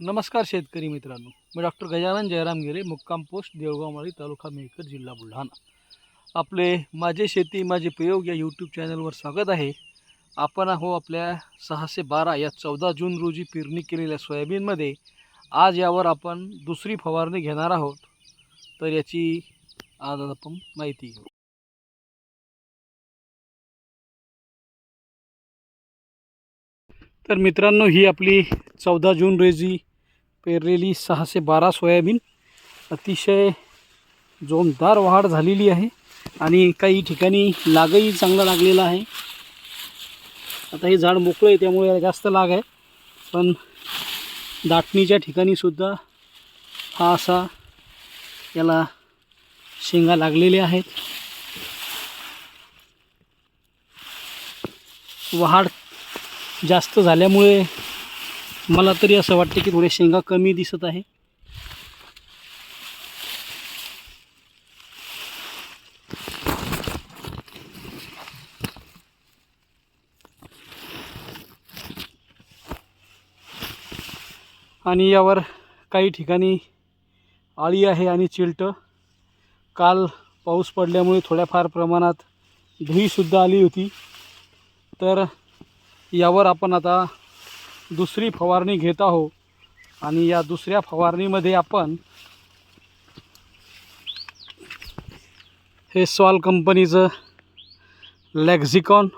नमस्कार शेतकरी मित्रांनो. मी डॉक्टर गजानन जयराम गिरे मुक्काम पोस्ट देवगावमाळी तालुका मेहकर जिल्हा बुलढाणा. आपले माझे शेती माझे प्रयोग या यूट्यूब चॅनलवर स्वागत आहे. आपण आहो आपल्या सहाशे बारा या चौदा जून रोजी पेरणी केलेल्या सोयाबीनमध्ये. आज यावर आपण दुसरी फवारणी घेणार आहोत. तर याची आज आपण माहिती घेऊ. तर मित्रांनो ही आपली चौदा जून रोजी पेरलेली सहाशे बारा सोयाबीन. अतिशय जोमदार वाढ झालेली आहे आणि काही ठिकाणी लागही चांगला लागलेला आहे. आता हे झाड मोकळं आहे त्यामुळे जास्त लाग आहे. पण दाटणीच्या ठिकाणीसुद्धा हा असा याला शेंगा लागलेल्या आहेत. वाढ जास्त झाल्यामुळे मला तरी असं वाटतं की थोडे शेंगा कमी दिसत आहे. आणि यावर काही ठिकाणी आळी आहे आणि चिलटं. काल पाऊस पडल्यामुळे थोड्याफार प्रमाणात धुईसुद्धा आली होती. तर यावर आपण आता दुसरी फवारणी घेत आहो आणि या दुसऱ्या फवारणीमध्ये आपण हे सॉल कंपनीचं Lexicon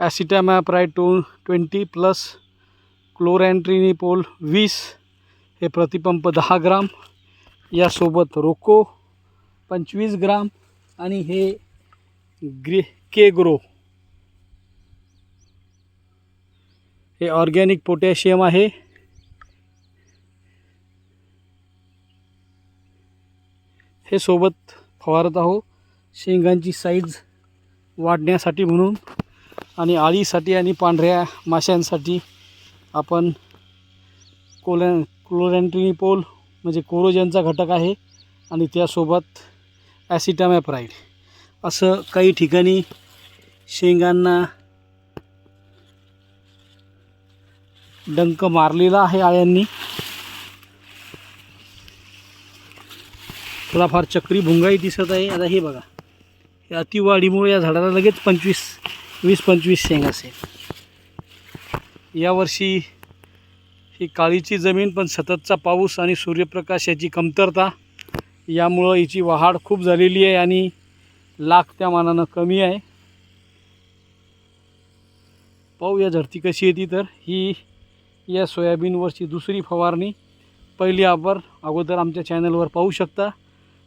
acetamiprid two twenty plus chlorantraniliprole वीस हे प्रतिपंप दहा ग्राम यासोबत रोको पंचवीस ग्राम आणि हे ग्रे केग्रो. हे ऑर्गॅनिक पोटॅशियम आहे. हे सोबत फवारत आहो शेंगांची साईज वाढण्यासाठी म्हणून आणि आळीसाठी आणि पांढऱ्या माशांसाठी आपण कोलॅ क्लोरॅन्ट्रिनिपोल म्हणजे कोरोजनचा घटक आहे आणि त्यासोबत ॲसिटामॅप्राईड असं काही ठिकाणी शेंगांना डंक मारलेला आहे आळ्यांनी. थोडाफार चक्री भुंगाई दिसत आहे. आता हे बघा. हे अतिवाढीमुळे या झाडाला लगेच पंचवीस वीस पंचवीस शेंग असेल. यावर्षी ही काळीची जमीन पण सततचा पाऊस आणि सूर्यप्रकाश याची कमतरता यामुळं हिची वाढ खूप झालेली आहे आणि लाख त्या मानानं कमी आहे. पाहू या धरती कशी येते तर. ही या सोयाबीनवरची दुसरी फवारणी पहिली आपण अगोदर आमच्या चॅनलवर पाहू शकता.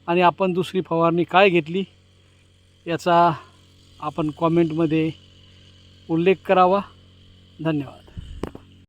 आणि आपण दुसरी फवारणी काय घेतली याचा आपण कॉमेंटमध्ये उल्लेख करावा. धन्यवाद.